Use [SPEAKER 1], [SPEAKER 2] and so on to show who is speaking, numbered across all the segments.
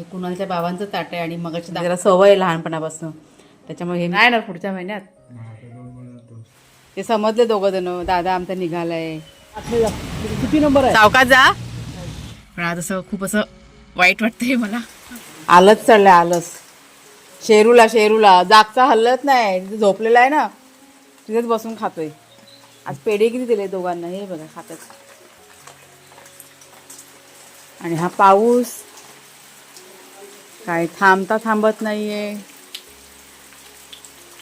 [SPEAKER 1] हे कुणालच्या बाबांचं ताट आहे आणि मगाची जरा सवय लहानपणापासून. त्याच्यामुळे हे नाही येणार पुढच्या महिन्यात. ते समजले दोघं जण. दादा आमचा निघालाय.
[SPEAKER 2] किती नंबर आहे?
[SPEAKER 1] सावकाश जा. पण आज असं खूप असं वाईट वाटतंय मला. आलंच चढलंय आलंच. शेरूला शेरूला. जागचा हल्लत नाही. तिथे झोपलेला आहे ना. तिथेच बसून खातोय. आज पेढे किती दिले दोघांना. हे बघा खातात आणि हा पाऊस काय थांबता थांबत नाही आहे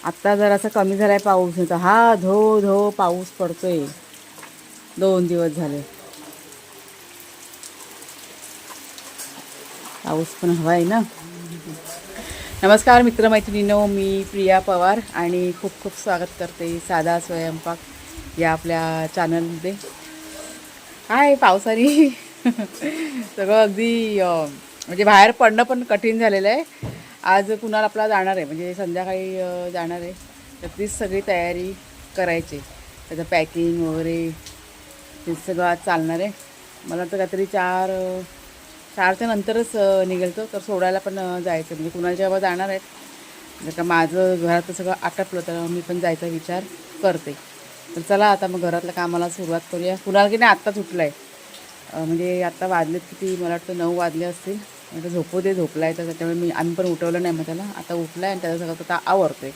[SPEAKER 1] आत्ता जरासा कमी झालाय पाऊस नाही तर हा धो धो पाऊस पडतोय. दोन दिवस झाले. पाऊस पण हवा आहे ना? नमस्कार मित्रमैत्रिणीनो मी प्रिया पवार आणि खूप खूप स्वागत करते साधा स्वयंपाक या आपल्या चॅनलमध्ये काय पावसाने सगळं अगदी म्हणजे बाहेर पडणं पण कठीण झालेलं आहे. आज कुणाला आपला जाणार आहे? म्हणजे संध्याकाळी जाणार आहे. तर तीच सगळी तयारी करायची. त्याचं पॅकिंग वगैरे ते सगळं आज चालणार आहे. मला तर काहीतरी चार चारच्या नंतरच निघेलतो तर सोडायला पण जायचं म्हणजे कुणाच्या बाबा जाणार आहेत. जर का माझं घरात सगळं आटपलं तर मी पण जायचा विचार करते. तर चला आता मग घरातल्या कामाला सुरुवात करूया. कुणाला की नाही आत्ताच उठलं आहे म्हणजे आत्ता वाजलेत किती? मला वाटतं नऊ वाजले असतील. आता झोपू दे झोपला आहे तर त्याच्यामुळे मी आम्ही पण उठवलं नाही मग त्याला. आता उठला आहे आणि त्याचा सगळं आता आवरतोय.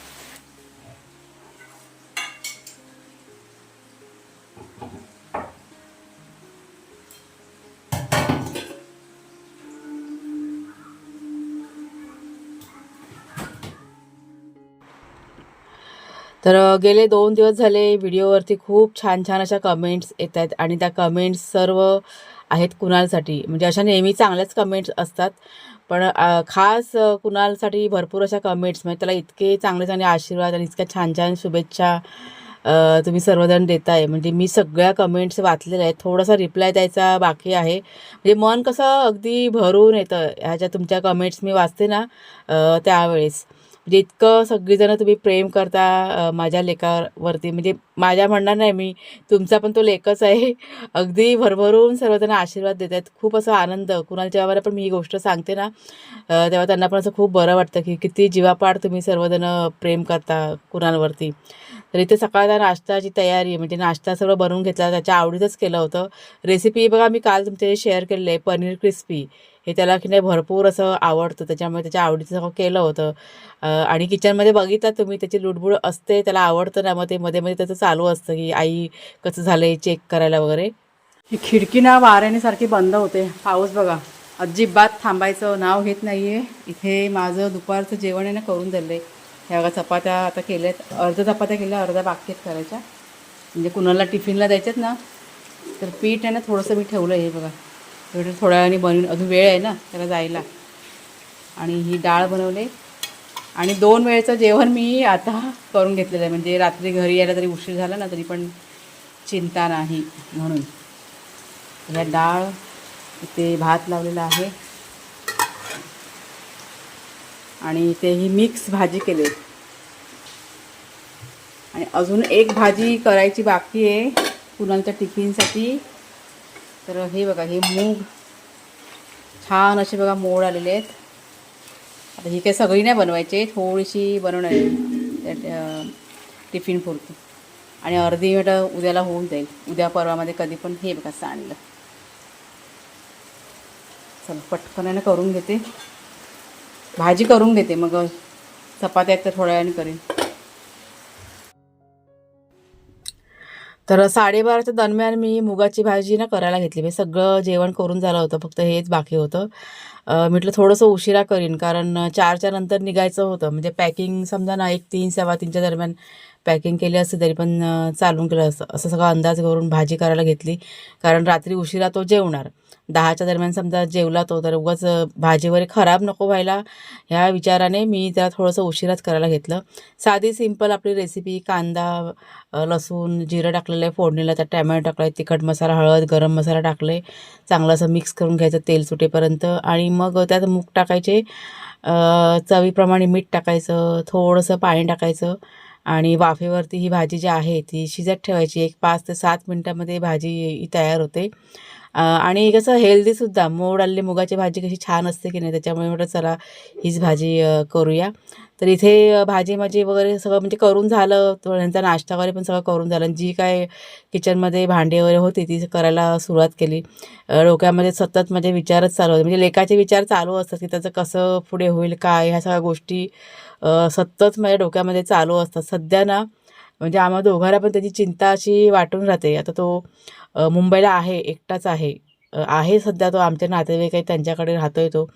[SPEAKER 1] तर गेले दोन दिवस झाले व्हिडिओवरती खूप छान छान अशा कमेंट्स येत आहेत आणि त्या कमेंट्स सर्व आहेत कुणालसाठी. म्हणजे अशा नेहमी चांगल्याच कमेंट्स असतात. पण खास कुणालसाठी भरपूर अशा कमेंट्स म्हणजे त्याला इतके चांगले चांगले आशीर्वाद आणि इतक्या छान छान शुभेच्छा तुम्ही सर्वजण देताय. म्हणजे मी सगळ्या कमेंट्स वाचलेल्या आहेत. थोडासा रिप्लाय द्यायचा बाकी आहे. म्हणजे मन कसं अगदी भरून येतं. ह्याच्या तुमच्या कमेंट्स मी वाचते ना त्यावेळेस. म्हणजे इतकं सगळीजणं तुम्ही प्रेम करता माझ्या लेखावरती. म्हणजे माझ्या म्हणणार नाही मी तुमचा पण तो लेखच आहे. अगदी भरभरून सर्वजण आशीर्वाद देत आहेत. खूप असा आनंद. कुणालच्या जेव्हा पण मी ही गोष्ट सांगते ना तेव्हा त्यांना पण असं खूप बरं वाटतं की किती जीवापाड तुम्ही सर्वजण प्रेम करता कुणालवरती. तर इथे सकाळचा नाश्ताची तयारी म्हणजे नाश्ता सर्व बनवून घेतला. त्याच्या आवडीतच केलं होतं. रेसिपी बघा मी काल तुमच्या शेअर केलेलं आहे. पनीर क्रिस्पी हे त्याला की नाही भरपूर असं आवडतं. त्याच्यामुळे त्याच्या आवडीचं सगळं केलं होतं. आणि किचनमध्ये बघितलं तुम्ही त्याची लुडबुड असते त्याला आवडतं ना. मग ते मध्ये मध्ये त्याचं चालू असतं की आई कसं झालंय चेक करायला वगैरे? ही खिडकी ना वाऱ्याने सारखी बंद होते. पाऊस बघा. अजिबात थांबायचं नाव घेत आहे इथे माझं दुपारचं जेवण आहे ना करून दिलं आहे ह्या बघा चपात्या आता केल्यात. अर्ध्या चपात्या केल्या अर्ध्या बाकी आहेत करायच्या. म्हणजे कुणाला टिफिनला द्यायच्यात ना तर पीठ आहे ना थोडंसं मी ठेवलं आहे हे बघा. थोड्या वेळाने बनवून. अजून वेळ आहे ना त्याला जायला. आणि ही डाळ बनवले. आणि दोन वेळचं जेवण मी आता करून घेतलेलं आहे. म्हणजे रात्री घरी यायला तरी उशीर झाला ना तरी पण चिंता नाही म्हणून. ह्या डाळ इथे भात लावलेला आहे. आणि इथे ही मिक्स भाजी केली. आणि अजून एक भाजी करायची बाकी आहे कुणालच्या टिफिनसाठी. तर हे बघा हे मूग. छान असे बघा मोड आलेले आहेत. आता ही काही सगळी नाही बनवायची थोडीशी बनवणार आहे. टिफिन पुरती. आणि अर्धी मिनिट उद्याला होऊन जाईल. उद्या परवामध्ये कधी पण हे बघा असं आणलं चला पटकन करून घेते. भाजी करून घेते मग चपात्या तर थोड्या वेळाने करेन. तर साडेबाराच्या दरम्यान मी मुगाची भाजी ना करायला घेतली. मी सगळं जेवण करून झालं होतं. फक्त हेच बाकी होतं. म्हटलं थोडंसं उशिरा करीन. कारण चारच्या नंतर निघायचं होतं. म्हणजे पॅकिंग समजा ना एक तीन सव्वा तीनच्या दरम्यान पॅकिंग केली असते तरी पण चालून केलं असं असं सगळं अंदाज करून भाजी करायला घेतली. कारण रात्री उशिरा तो जेवणार. दहाच्या दरम्यान समजा जेवला तो तर उगाच भाजी वगैरे खराब नको व्हायला ह्या विचाराने मी त्याला थोडंसं उशिराच करायला घेतलं. साधी सिंपल आपली रेसिपी कांदा लसूण जिरं टाकलेलं आहे फोडणीला त्यात टॅमॅटो टाकला आहे तिखट मसाला हळद गरम मसाला टाकले. चांगलं असं मिक्स करून घ्यायचं तेल सुटेपर्यंत आणि मग त्यात मूग टाकायचे. चवीप्रमाणे मीठ टाकायचं थोडंसं पाणी टाकायचं. आणि वाफेवरती ही भाजी जी आहे ती शिजत ठेवायची. एक पाच ते सात मिनटामध्ये भाजी ही तयार होते. आणि कसं हेल्दीसुद्धा मोड आलेली मुगाची भाजी कशी छान असते की नाही त्याच्यामुळे म्हटलं चला हीच भाजी करूया. तर इथे भाजी माझी वगैरे सगळं म्हणजे करून झालं त्यांचा नाश्ता वगैरे पण सगळं करून झालं. आणि जी काय किचनमध्ये भांडी वगैरे होती ती करायला सुरुवात केली. डोक्यामध्ये सतत माझे विचारच चालू होते. म्हणजे लेखाचे विचार चालू असतात की त्याचं कसं पुढे होईल काय ह्या सगळ्या गोष्टी सतत माझ्या डोक्यामध्ये चालू असतात. सध्या ना म्हणजे आम्हा दोघांना पण त्याची चिंता अशी वाटून राहते. आता तो मुंबईला आहे एकटाच आहे. आहे सध्या तो आमचे नातेवाईक आहे त्यांच्याकडे राहतो आहे तो.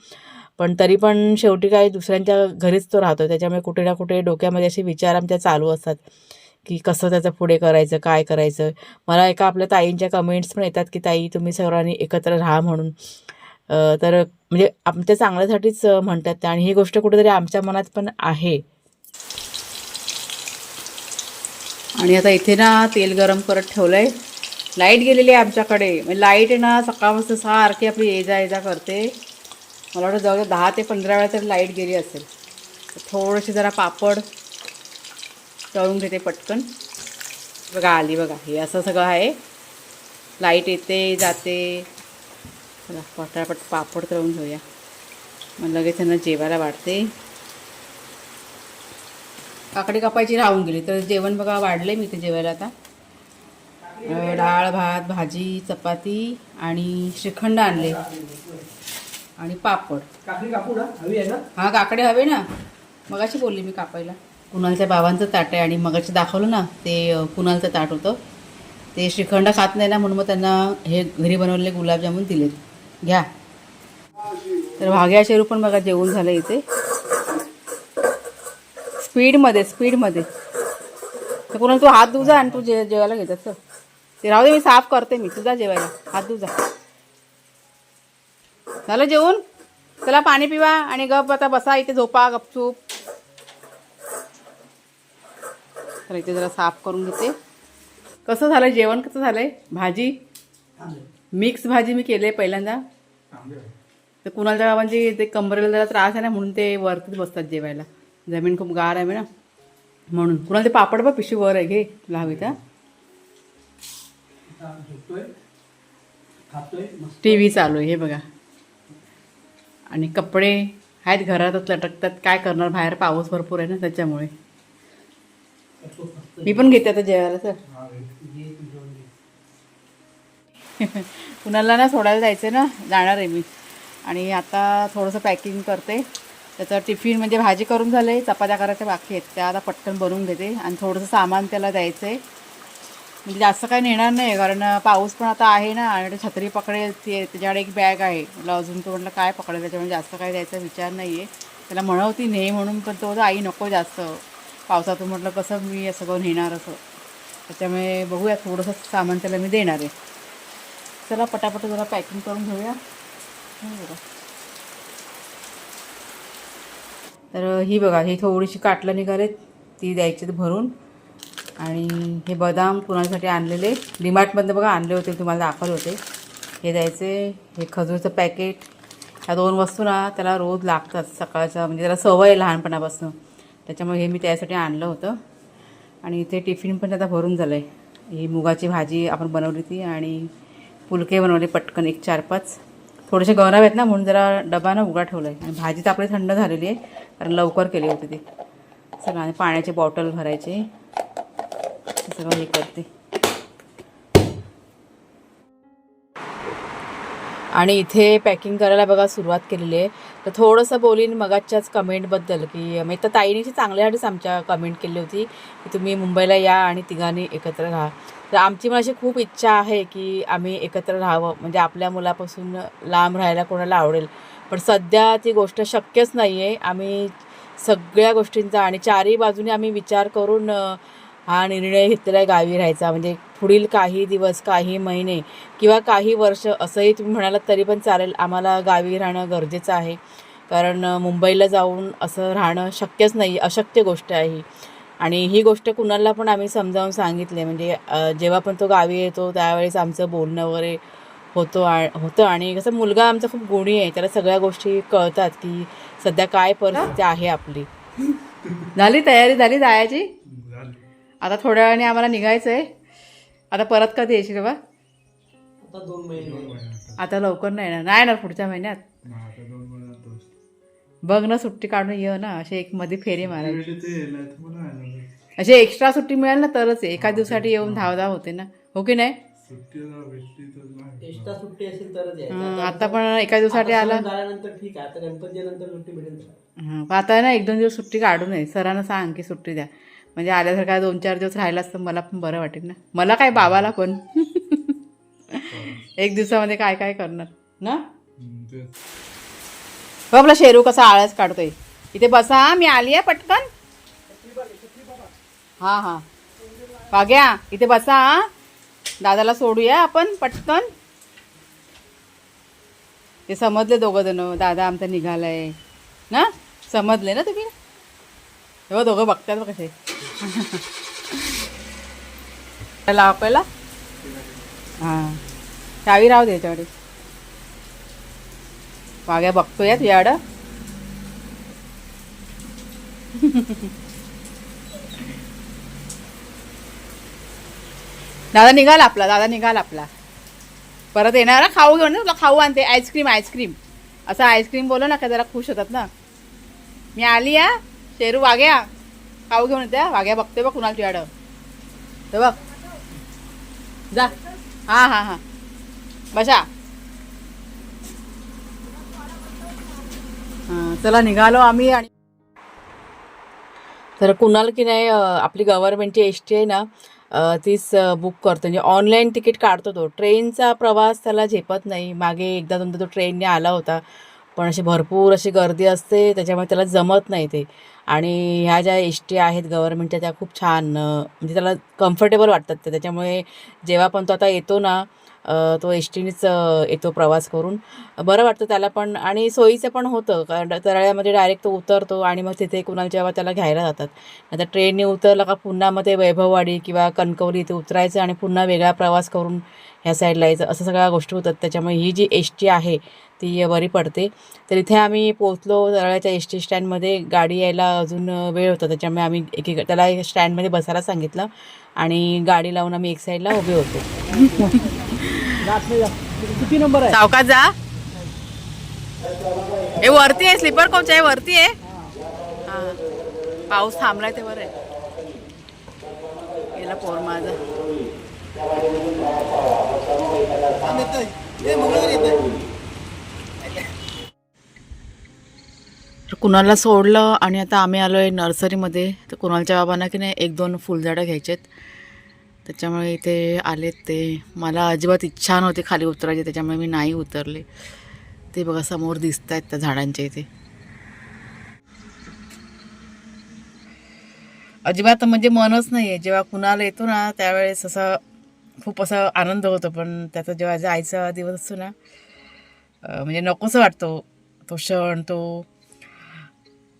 [SPEAKER 1] पण तरी पण शेवटी काय दुसऱ्यांच्या घरीच तो राहतो त्याच्यामुळे कुठे ना कुठे डोक्यामध्ये असे विचार आमच्या चालू असतात की कसं त्याचं पुढे करायचं काय करायचं. मला एका आपल्या ताईंच्या कमेंट्स पण येतात की ताई तुम्ही सर्वांनी एकत्र राहा म्हणून. तर म्हणजे आमच्या चांगल्यासाठीच म्हणतात त्या आणि ही गोष्ट कुठेतरी आमच्या मनात पण आहे. आणि आता इथे ना तेल गरम करत ठेवलं आहे लाइट गेलेली आहे आमच्याकडे. म्हणजे लाइट आहे ना सकाळपासून सारखी आपली ये जा ये जा करते. मला वाटतं जवळ दहा ते पंधरा वेळा तरी लाइट गेली असेल. तर थोडेसे जरा पापड तळून घेते पटकन. बघा आली बघा हे असं सगळं आहे. लाइट येते जाते. चला पटापट पापड तळून घेऊया. मग लगेच त्यांना जेवायला वाढते. काकडी कापायची राहून गेली तर जेवण बघा वाढले मी ते जेवायला आता. डाळ भात भाजी चपाती आणि श्रीखंड आणले. आणि पापड.
[SPEAKER 2] काकडी कापू ना? हवी आहे ना?
[SPEAKER 1] हा काकडे हवे ना? मगाशी बोलली मी कापायला. कुणालच्या बाबांचं ताट आहे आणि मगाशी दाखवलं ना ते कुणालचं ताट होतं. ते श्रीखंड खात नाही ना म्हणून मग त्यांना हे घरी बनवलेले गुलाबजामुन दिलेत. घ्या. तर भाग्या शेरू पण बघा जेवण झालं इथे. स्पीडमध्ये स्पीडमध्ये. तर कुणाला तू हात धुजा आणि तू जे जेवायला घेतात सर. ते राहू दे मी साफ करते मी. तुझा जेवायला. हात धुजा. झालं जेवून? चला पाणी पिवा आणि गप आता बसा इथे झोपा गपचूप. तर इथे जरा साफ करून घेते. कसं झालं जेवण कसं झालंय? भाजी? मिक्स भाजी मी केली आहे. पहिल्यांदा तर कुणाला म्हणजे ते कंबरेला जरा त्रास आहे ना म्हणून ते वरतीच बसतात जेवायला. जमीन खूप गार आहे ना म्हणून. कुणाला ते पापड बघ पिशवी वर आहे घे तुला हवी तर टी व्ही चालू आहे हे बघा. आणि कपडे आहेत घरातच लटकतात. काय करणार? बाहेर पाऊस भरपूर आहे ना त्याच्यामुळे. मी पण घेते आता जेवायला सर. कुणाला ना सोडायला जायचं ना जाणार आहे मी. आणि आता थोडंसं पॅकिंग करते. त्याचं टिफिन म्हणजे भाजी करून झालं आहे चपात्या करायच्या बाकी आहेत. त्या आता पटकन बनवून घेते. आणि थोडंसं सामान त्याला द्यायचं आहे म्हणजे जास्त काही नेणार नाही कारण पाऊस पण आता आहे ना आणि छत्री पकडेल ते त्याच्याकडे एक बॅग आहे. म्हटलं अजून तो म्हटलं काय पकडेल? त्याच्यामुळे जास्त काही द्यायचा विचार नाही आहे त्याला म्हणवती ने म्हणून पण तो आई नको जास्त. पावसातून म्हटलं कसं मी सगळं नेणार असं. त्याच्यामुळे बघूया थोडंसं सामान त्याला मी देणार आहे. चला पटापट जरा पॅकिंग करून घेऊया. बघा. तर ही बघा ही थोडीशी काटलं निघाले ती द्यायची भरून. आणि हे बदाम कुणासाठी आणलेले? डिमार्टमधनं बघा आणले होते तुम्हाला दाखवले होते. हे द्यायचे हे खजूरचं पॅकेट ह्या दोन वस्तू ना त्याला रोज लागतात सकाळचं म्हणजे त्याला सवय आहे लहानपणापासून. त्याच्यामुळे हे मी त्यासाठी आणलं होतं. आणि इथे टिफिन पण आता भरून झालं आहे ही मुगाची भाजी आपण बनवली ती आणि फुलके बनवले पटकन एक चार पाच. थोडेसे गौरव आहेत ना म्हणून जरा डबा ना उघडा ठेवला आहे आणि भाजी तर आपली थंड झालेली आहे कारण लवकर केली होती ती. चला आणि पाण्याची बॉटल भरायची. सगळं हे करते. आणि इथे पॅकिंग करायला बघा सुरुवात केलेली आहे. तर थोडंसं बोलीन मगाच्याच कमेंटबद्दल की मी म्हणजे तर ताईनीची चांगल्यासाठीच आमच्या कमेंट केली होती की तुम्ही मुंबईला या आणि तिघांनी एकत्र राहा. तर आमची मला अशी खूप इच्छा आहे की आम्ही एकत्र राहावं. म्हणजे आपल्या मुलापासून लांब राहायला कोणाला आवडेल. पण सध्या ती गोष्ट शक्यच नाही आहे आम्ही सगळ्या गोष्टींचा आणि चारही बाजूने आम्ही विचार करून हा निर्णय घेतलेला आहे गावी राहायचा. म्हणजे पुढील काही दिवस काही महिने किंवा काही वर्ष असंही तुम्ही म्हणालात तरी पण चालेल. आम्हाला गावी राहणं गरजेचं आहे. कारण मुंबईला जाऊन असं राहणं शक्यच नाही अशक्य गोष्ट आहे ही. आणि ही गोष्ट कुणाला पण आम्ही समजावून सांगितले. म्हणजे जेव्हा पण तो गावी येतो त्यावेळेस आमचं बोलणं वगैरे होतो आ होतं. आणि कसं मुलगा आमचा खूप गुणी आहे. त्याला सगळ्या गोष्टी कळतात की सध्या काय परिस्थिती आहे आपली. झाली तयारी झाली जायची आता थोड्या वेळाने आम्हाला निघायचं आहे आता परत कधी येशील बा
[SPEAKER 2] आता दोन महिने.
[SPEAKER 1] आता लवकर नाही येणार. नाही येणार पुढच्या महिन्यात. बघ ना सुट्टी काढून ये ना. असे एक मध्ये फेरी मारायची. असे एक्स्ट्रा सुट्टी मिळेल ना तरच आहे. एका दिवसासाठी येऊन धाव धाव होते ना. हो की नाही?
[SPEAKER 2] एक्स्ट्रा सुट्टी असेल तरच यायचं.
[SPEAKER 1] आता पण एका दिवसासाठी
[SPEAKER 2] आता
[SPEAKER 1] आला.
[SPEAKER 2] ठीक आहे. आता गणपती.
[SPEAKER 1] हं, आता ना एक दोन दिवस सुट्टी काढू नये सरांना सांग की सुट्टी द्या. म्हणजे आल्यासारखं काय दोन चार दिवस राहिलास तर मला पण बरं वाटेल ना. मला काय बाबाला पण. एक दिवसामध्ये काय काय करणार ना? बघ आपला शेरू कसा आळस काढतोय. इथे बसा हा, मी आली आहे पटकन. हा हा. बाग्या इथे बसा हा. दादाला सोडूया आपण पटकन. ते समजले दोघं जण दादा आमचा निघालाय ना? समजले ना तुम्ही? तेव्हा दोघं बघतात बघ कसे. लाव पहिला हां. चावी राहू दे याच्याकडे. वाघ्या बघतोय तुझ्याकडं दादा निघाला आपला दादा निघाला आपला. परत येणार ना? खाऊ घेऊन तुला खाऊ आणते. Ice cream ice cream. असं आईस्क्रीम बोलो ना का जरा खुश होतात ना. मी आली या शेरू वाघ्या खाऊ घेऊन येते वाघ्या बघते बघ कुणाला तुझ्याकडं. ते बघ. जा. हां हां हां. बशा चला निघालो आम्ही आणि तर कुणाल की नाही आपली गव्हर्नमेंटची एस टी आहे ना तीच बुक करतो म्हणजे ऑनलाईन तिकीट काढतो तो. ट्रेनचा प्रवास त्याला झेपत नाही. मागे एकदा दोनदा तो ट्रेनने आला होता. पण अशी भरपूर अशी गर्दी असते त्याच्यामुळे त्याला जमत नाही ते. आणि ह्या ज्या एस टी आहेत गव्हर्नमेंटच्या त्या खूप छान म्हणजे त्याला कम्फर्टेबल वाटतात ते. त्याच्यामुळे जेव्हा पण तो आता येतो ना तो एस टीनेच येतो प्रवास करून. बरं वाटतं त्याला पण आणि सोयीचं पण होतं. कारण तराळ्यामध्ये डायरेक्ट तो उतरतो आणि मग तिथे कुणाला जेव्हा त्याला घ्यायला जातात. आता ट्रेनने उतरला का पुन्हा मग ते वैभववाडी किंवा कणकवली इथे उतरायचं आणि पुन्हा वेगळा प्रवास करून ह्या साईडला यायचं. असं सगळ्या गोष्टी होतात. त्याच्यामुळे ही जी एस टी आहे ती बरी पडते. तर इथे आम्ही पोचलो तराळ्याच्या एस टी स्टँडमध्ये. गाडी यायला अजून वेळ होता. त्याच्यामुळे आम्ही एक एक त्याला स्टँडमध्ये बसायला सांगितलं आणि गाडी लावून आम्ही एक साईडला उभे होतो.
[SPEAKER 2] किती नंबर आहे?
[SPEAKER 1] सावकाश जा. हे वरती आहे स्लीपर कोच आहे वरती आहे. हा. पाऊस थांबलाय ते बरं आहे. गेला पोर माझा. तर कुणाला सोडलं आणि आता आम्ही आलो आहे नर्सरीमध्ये तर कुणालच्या बाबांना की नाही एक दोन फुलझाडं घ्यायचेत. त्याच्यामुळे इथे आलेत ते. मला अजिबात इच्छा नव्हती खाली उतरायची त्याच्यामुळे मी नाही उतरले. ते बघा समोर दिसत आहेत त्या झाडांच्या इथे. अजिबात म्हणजे मनच नाही आहे जेव्हा कुणाला येतो ना त्यावेळेस असं खूप असं आनंद होतो. पण त्याचा जेव्हा जायचा दिवस असतो ना म्हणजे नकोसं वाटतो तो क्षण तो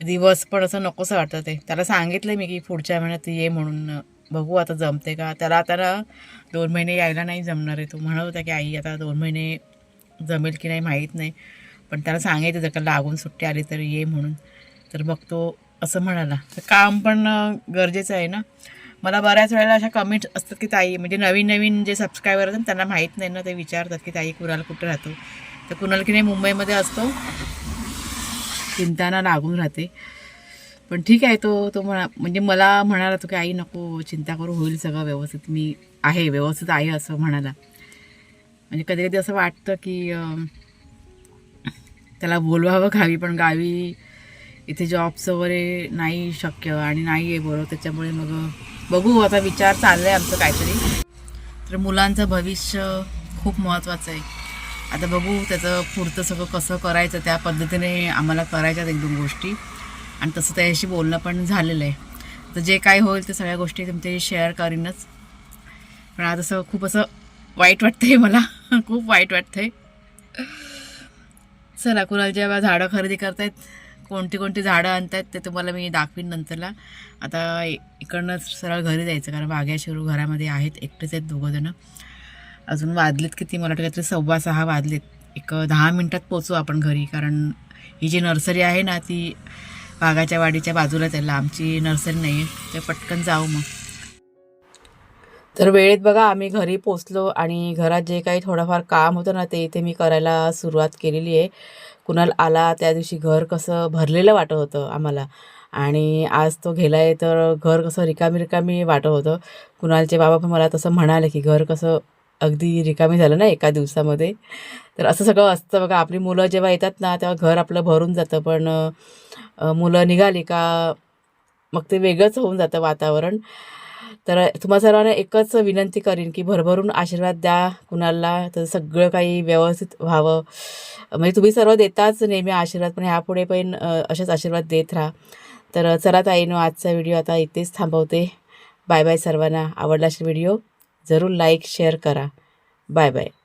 [SPEAKER 1] दिवस पण असं नकोसं वाटतं ते. त्याला सांगितलं मी की पुढच्या महिन्यात ये म्हणून. बघू आता जमते का? त्याला आता ना दोन महिने यायला नाही जमणार आहे तो. म्हणत होता की आई आता दोन महिने जमेल की नाही माहीत नाही. पण त्याला सांगायचं जर का लागून सुट्टी आली तर ये म्हणून. तर मग तो असं म्हणाला. तर काम पण गरजेचं आहे ना. मला बऱ्याच वेळेला अशा कमेंट्स असतात की ताई म्हणजे नवीन नवीन जे सबस्क्रायबर असतात त्यांना माहीत नाही ना. ते विचारतात की ताई कुणाला कुठं राहतो? तर कुणाला की नाही मुंबईमध्ये असतो. चिंताना लागून राहते. पण ठीक आहे तो तो म्हणा म्हणजे मला म्हणाला तो की आई नको चिंता करू होईल सगळं व्यवस्थित मी आहे व्यवस्थित आहे असं म्हणाला. म्हणजे कधी कधी असं वाटतं की त्याला बोलवावं गावी पण गावी इथे जॉबचं वगैरे नाही शक्य आणि नाही आहे बरोबर त्याच्यामुळे मग बघू आता विचार चाललाय आमचं काहीतरी. तर मुलांचं भविष्य खूप महत्त्वाचं आहे. आता बघू त्याचं पुढचं सगळं कसं करायचं त्या पद्धतीने आम्हाला करायच्यात एक दोन गोष्टी. आणि तसं त्याच्याशी बोलणं पण झालेलं आहे. तर जे काय होईल ते सगळ्या गोष्टी तुमच्याशी शेअर करीनच. पण आज असं खूप असं वाईट वाटतंय मला. खूप वाईट वाटतंय. चला कुणाला जेव्हा झाडं खरेदी करतायत कोणती कोणती झाडं आणतायत ते तुम्हाला मी दाखवीन नंतरला. आता इकडनं सरळ घरी जायचं कारण बाग्या शिरू घरामध्ये आहेत एकटेच आहेत दोघंजणं अजून वाजलेत किती? मला वाटतं काहीतरी सव्वा सहा वाजलेत. एक दहा मिनटात पोचू आपण घरी कारण ही जी नर्सरी आहे ना ती बागाच्या वाडीच्या बाजूलाच आहे आमची नर्सरी नाही आहे ते पटकन जाऊ मग. तर वेळेत बघा आम्ही घरी पोचलो आणि घरात जे काही थोडंफार काम होतं ना ते इथे मी करायला सुरुवात केलेली आहे. कुणाल आला त्या दिवशी घर कसं भरलेलं वाटत होतं आम्हाला. आणि आज तो गेला आहे तर घर कसं रिकामी रिकामी वाटत होतं. कुणालचे बाबा पण मला तसं म्हणाले की घर कसं अगदी रिकामी झालं ना एका दिवसामध्ये. तर असं सगळं असतं. बघा आपली मुलं जेव्हा येतात ना तेव्हा घर आपलं भरून जातं. पण मुलं निघाली का मग ते वेगळंच होऊन जातं वातावरण. तर तुम्हा सर्वांना एकच विनंती करीन की भरभरून आशीर्वाद द्या कुणाला. तर सगळं काही व्यवस्थित व्हावं. म्हणजे तुम्ही सर्व देताच नेहमी आशीर्वाद पण ह्यापुढे पण असेच आशीर्वाद देत राहा. तर चला ताईनो आजचा व्हिडिओ आता इथेच थांबवते. बाय बाय सर्वांना. आवडला असेल व्हिडिओ जरूर लाईक शेअर करा. Bye bye.